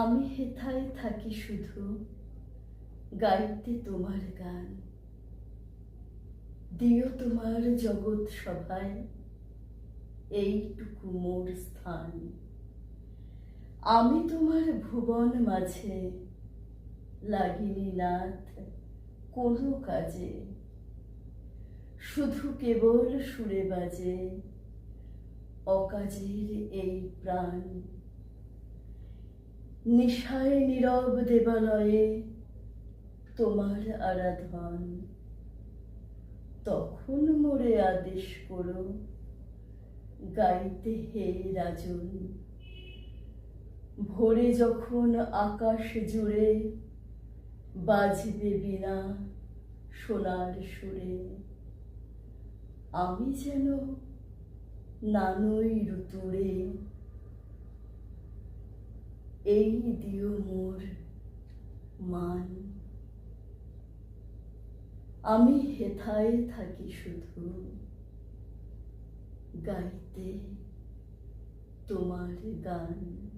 আমি হেথায় থাকি শুধু গাইতে তোমার গান। দিও তোমার জগৎ সভায়, এইটুকু মোর স্থান। আমি তোমার ভুবন মাঝে লাগিনি নাথ কোনো কাজে। শুধু কেবল সুরে বাজে অকাজের এই প্রাণ। নিশায় নীরব দেবালয়ে তোমার আরাধন। তখন মোরে আদেশ করো, গাইতে হে রাজন। ভোরে যখন আকাশ জুড়ে বাজবে বিনা সোনার সুরে, আমি যেন নানই ঋতুরে এই দিও মোর মান। আমি হেথায় থাকি শুধু গাইতে তোমার গান।